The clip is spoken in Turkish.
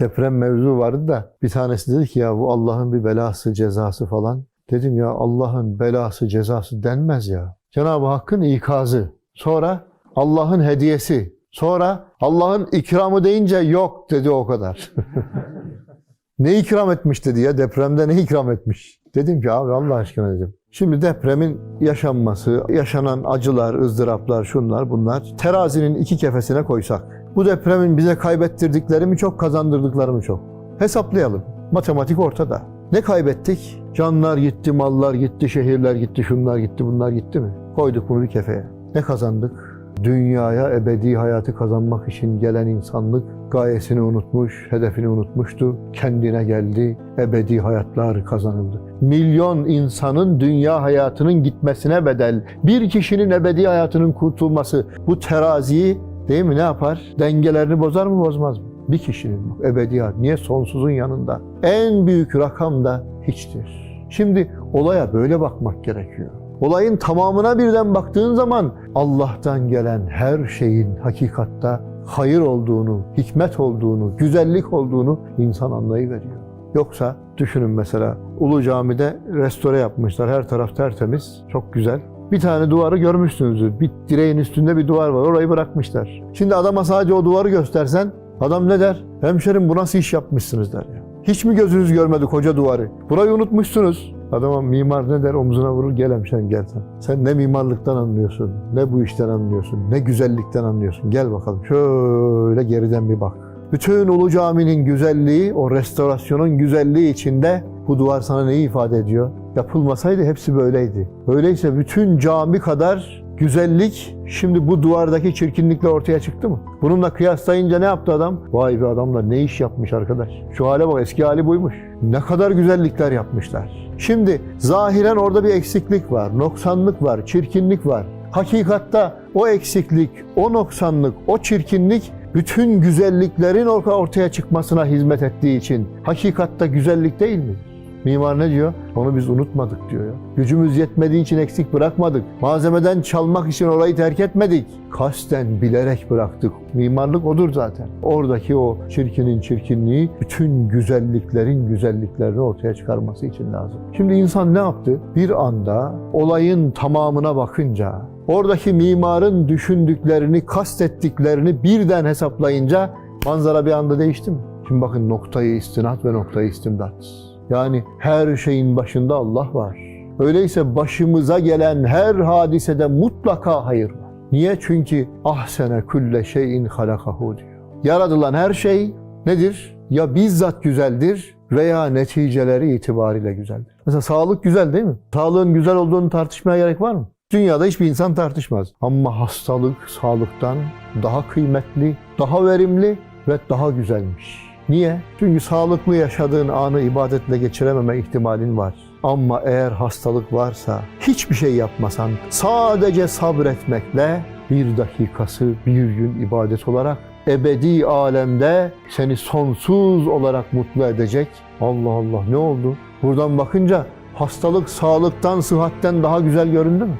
deprem mevzu vardı da bir tanesi dedi ki ya bu Allah'ın bir belası cezası falan. Dedim ya Allah'ın belası cezası denmez ya. Cenab-ı Hakk'ın ikazı. Sonra Allah'ın hediyesi. Sonra Allah'ın ikramı deyince yok dedi o kadar. ne ikram etmiş dedi ya depremde ne ikram etmiş. Dedim ki abi Allah aşkına dedim. Şimdi depremin yaşanması, yaşanan acılar, ızdıraplar, şunlar bunlar terazinin iki kefesine koysak. Bu depremin bize kaybettirdikleri mi çok, kazandırdıkları mı çok? Hesaplayalım. Matematik ortada. Ne kaybettik? Canlar gitti, mallar gitti, şehirler gitti, şunlar gitti, bunlar gitti mi? Koyduk bunu bir kefeye. Ne kazandık? Dünyaya ebedi hayatı kazanmak için gelen insanlık gayesini unutmuş, hedefini unutmuştu. Kendine geldi, ebedi hayatlar kazanıldı. Milyon insanın dünya hayatının gitmesine bedel, bir kişinin ebedi hayatının kurtulması bu teraziyi değil mi ne yapar? Dengelerini bozar mı bozmaz mı? Bir kişinin ebedi hayat. Niye? Sonsuzun yanında. En büyük rakam da hiçtir. Şimdi olaya böyle bakmak gerekiyor. Olayın tamamına birden baktığın zaman Allah'tan gelen her şeyin hakikatta hayır olduğunu, hikmet olduğunu, güzellik olduğunu insan anlayıveriyor. Yoksa düşünün mesela Ulu Cami'de restore yapmışlar. Her taraf tertemiz, çok güzel. Bir tane duvarı görmüşsünüzdür. Bir direğin üstünde bir duvar var. Orayı bırakmışlar. Şimdi adama sadece o duvarı göstersen adam ne der? Hemşerim bu nasıl iş yapmışsınız der ya. Hiç mi gözünüz görmedi koca duvarı? Burayı unutmuşsunuz. Adama mimar ne der omzuna vurur gel hemşerim gel sen. Sen ne mimarlıktan anlıyorsun, ne bu işten anlıyorsun, ne güzellikten anlıyorsun. Gel bakalım şöyle geriden bir bak. Bütün Ulu Cami'nin güzelliği, o restorasyonun güzelliği içinde bu duvar sana neyi ifade ediyor? Yapılmasaydı hepsi böyleydi. Öyleyse bütün cami kadar güzellik şimdi bu duvardaki çirkinlikle ortaya çıktı mı? Bununla kıyaslayınca ne yaptı adam? Vay be adamlar ne iş yapmış arkadaş. Şu hale bak eski hali buymuş. Ne kadar güzellikler yapmışlar. Şimdi zahiren orada bir eksiklik var, noksanlık var, çirkinlik var. Hakikatta o eksiklik, o noksanlık, o çirkinlik bütün güzelliklerin orta- ortaya çıkmasına hizmet ettiği için hakikatta güzellik değil mi? Mimar ne diyor? Onu biz unutmadık diyor ya. Gücümüz yetmediği için eksik bırakmadık. Malzemeden çalmak için orayı terk etmedik. Kasten bilerek bıraktık. Mimarlık odur zaten. Oradaki o çirkinin çirkinliği bütün güzelliklerin güzelliklerini ortaya çıkarması için lazım. Şimdi insan ne yaptı? Bir anda olayın tamamına bakınca oradaki mimarın düşündüklerini, kastettiklerini birden hesaplayınca manzara bir anda değişti mi? Şimdi bakın noktayı istinat ve noktayı istimdat. Yani her şeyin başında Allah var. Öyleyse başımıza gelen her hadisede mutlaka hayır var. Niye? Çünkü ahsene külle şeyin halakahu diyor. Yaratılan her şey nedir? Ya bizzat güzeldir veya neticeleri itibariyle güzeldir. Mesela sağlık güzel değil mi? Sağlığın güzel olduğunu tartışmaya gerek var mı? Dünyada hiçbir insan tartışmaz. Ama hastalık sağlıktan daha kıymetli, daha verimli ve daha güzelmiş. Niye? Çünkü sağlıklı yaşadığın anı ibadetle geçirememe ihtimalin var. Ama eğer hastalık varsa hiçbir şey yapmasan sadece sabretmekle bir dakikası bir gün ibadet olarak ebedi alemde seni sonsuz olarak mutlu edecek. Allah Allah ne oldu? Buradan bakınca hastalık sağlıktan, sıhhatten daha güzel göründü mü?